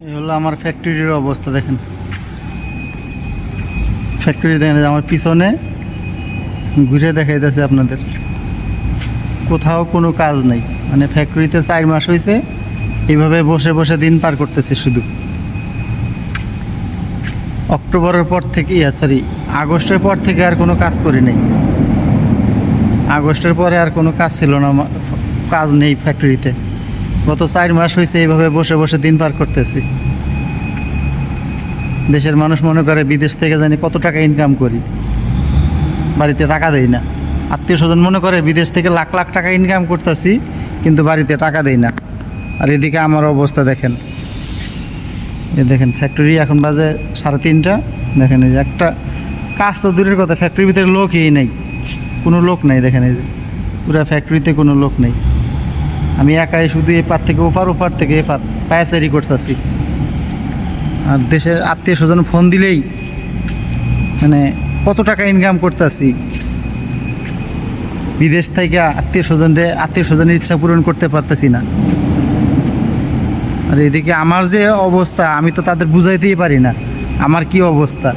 এই হলো আমার ফ্যাক্টরির অবস্থা, দেখেন। ফ্যাক্টরি দেখেন আমার পিছনে ঘুরে দেখাইতেছে আপনাদের। কোথাও কোনো কাজ নেই। মানে ফ্যাক্টরিতে চার মাস হয়েছে এইভাবে বসে বসে দিন পার করতেছে শুধু। অক্টোবরের পর থেকে, ইয়া সরি আগস্টের পর থেকে আর কোনো কাজ করি নাই। আগস্টের পরে আর কোনো কাজ ছিল না কাজ নেই ফ্যাক্টরিতে গত চার মাস হয়েছে এইভাবে বসে বসে দিন পার করতেছি। দেশের মানুষ মনে করে বিদেশ থেকে জানি কত টাকা ইনকাম করি। বাড়িতে টাকা দেই না। আত্মীয় স্বজন মনে করে বিদেশ থেকে লাখ লাখ টাকা ইনকাম করতেছি, কিন্তু বাড়িতে টাকা দেই না। আর এদিকে আমার অবস্থা দেখেন। এ দেখেন ফ্যাক্টরি এখন বাজে সাড়ে তিনটা। দেখেন এই যে একটা কাজ তো দূরের কথা ফ্যাক্টরির ভিতরে লোকই নেই। কোনো লোক নেই দেখেন এই যে। পুরো ফ্যাক্টরিতে কোনো লোক নেই। আমি একাই শুধু এপার থেকে ওপার ওপার থেকে এপার পায়াচারি করতেছি। আর দেশের আত্মীয় স্বজন ফোন দিলেই মানে কত টাকা ইনকাম করতেছি। বিদেশ থেকে আত্মীয় স্বজনরে আত্মীয় স্বজনের ইচ্ছা পূরণ করতে পারতেছি না। আর এদিকে আমার যে অবস্থা, আমি তো তাদের বুঝাইতেই পারি না, আমার কি অবস্থা।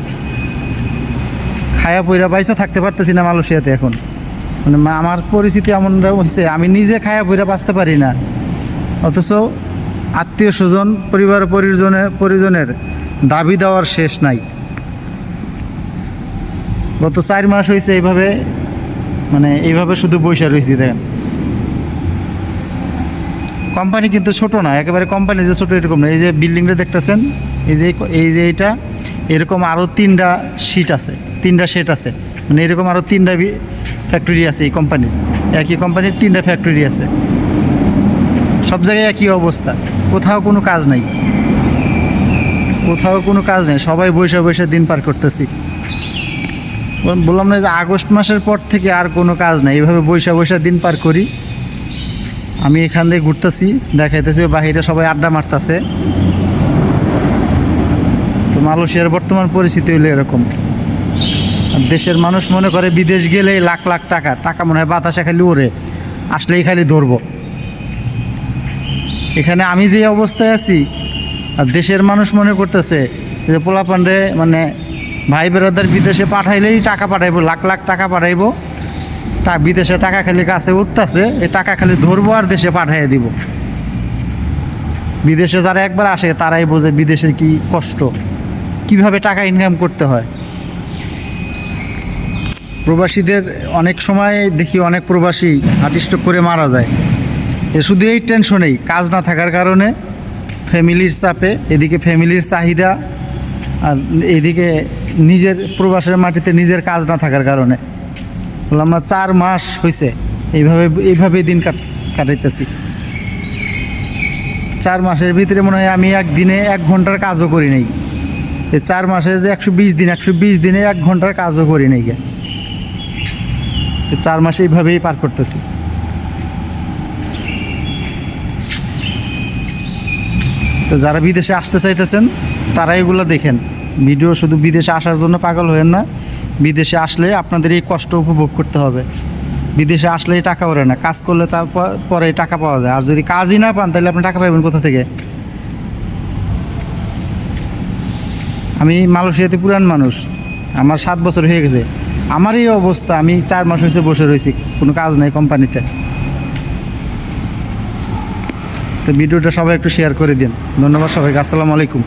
খায়া পইরা বাইসা থাকতে পারতেছি না মালয়েশিয়াতে এখন। মানে আমার পরিস্থিতি এমন হয়েছে আমি নিজে খায়া পইরা বাঁচতে পারি না। অথচ আত্মীয় স্বজন, পরিবার পরিজনে পরিজনের দাবি দেওয়ার শেষ নাই। গত চার মাস হয়েছে এইভাবে মানে এইভাবে শুধু বৈশা রয়েছি দেখেন। কোম্পানি কিন্তু ছোট না, একেবারে কোম্পানি যে ছোট এরকম না। এই যে বিল্ডিংটা দেখতেছেন, এই যে এই যে এইটা, এরকম আরও তিনটা সিট আছে, তিনটা সেট আছে। মানে এরকম আরও তিনটা ফ্যাক্টরি আছে এই কোম্পানির একই কোম্পানির তিনটা ফ্যাক্টরি আছে। সব জায়গায় একই অবস্থা। কোথাও কোনো কাজ নাই। কোথাও কোনো কাজ নেই। সবাই বসে বসে দিন পার করতেছি। বললাম না যে আগস্ট মাসের পর থেকে আর কোনো কাজ নাই। এইভাবে বৈশা বৈশা দিন পার করি। আমি এখান দিয়ে ঘুরতেছি, দেখাইতেছি, বাহিরে সবাই আড্ডা মারতেছে। তো মালয়েশিয়ার বর্তমান পরিস্থিতি হলো এরকম। দেশের মানুষ মনে করে বিদেশ গেলেই লাখ লাখ টাকা টাকা মনে হয় বাতাসে খালি ওরে আসলেই খালি ধরবো এখানে আমি যে অবস্থায় আছি, আর দেশের মানুষ মনে করতেছে যে পোলাপান্ডে মানে ভাই বেড়াদার বিদেশে পাঠাইলেই টাকা পাঠাইবো, লাখ লাখ টাকা পাঠাইবো তা বিদেশে টাকা খালি কাছে উঠতেছে, এই টাকা খালি ধরবো আর দেশে পাঠাইয়ে দিব। বিদেশে যারা একবার আসে, তারাই বোঝে বিদেশের কি কষ্ট, কীভাবে টাকা ইনকাম করতে হয়। প্রবাসীদের অনেক সময় দেখি অনেক প্রবাসী হার্টস্ট্রোক করে মারা যায়। এ শুধু এই টেনশনেই কাজ না থাকার কারণে ফ্যামিলির চাপে, এদিকে ফ্যামিলির চাহিদা আর এদিকে নিজের প্রবাসের মাটিতে নিজের কাজ না থাকার কারণে। বললাম, না, চার মাস হয়েছে এইভাবে, এইভাবেই দিন কাট, কাটাইতেছি। চার মাসের ভিতরে মনে হয় আমি একদিনে এক ঘণ্টার কাজও করি নাই। এই চার মাসের যে একশো বিশ দিন, একশো বিশ দিনে এক ঘণ্টার কাজও করি নাই। চার মাসে এইভাবেই পার করতেছি। তো যারা বিদেশে আসতে চাইতেছেন তারা এগুলো দেখেন। ভিডিও শুধু বিদেশে আসার জন্য পাগল হয়েন না। বিদেশে আসলে আপনাদের এই কষ্ট উপভোগ করতে হবে। বিদেশে আসলেই টাকা ওরে না। কাজ করলে তারপর পরে টাকা পাওয়া যায়। আর যদি কাজই না পান, তাহলে আপনি টাকা পাবেন কোথা থেকে? আমি মালয়েশিয়াতে পুরান মানুষ। আমার সাত বছর হয়ে গেছে। আমার এই অবস্থা, আমি চার মাস হয়েছে বসে রয়েছি, কোনো কাজ নাই কোম্পানিতে তো ভিডিওটা সবাই একটু শেয়ার করে দিন। ধন্যবাদ সবাইকে, আসসালামু আলাইকুম।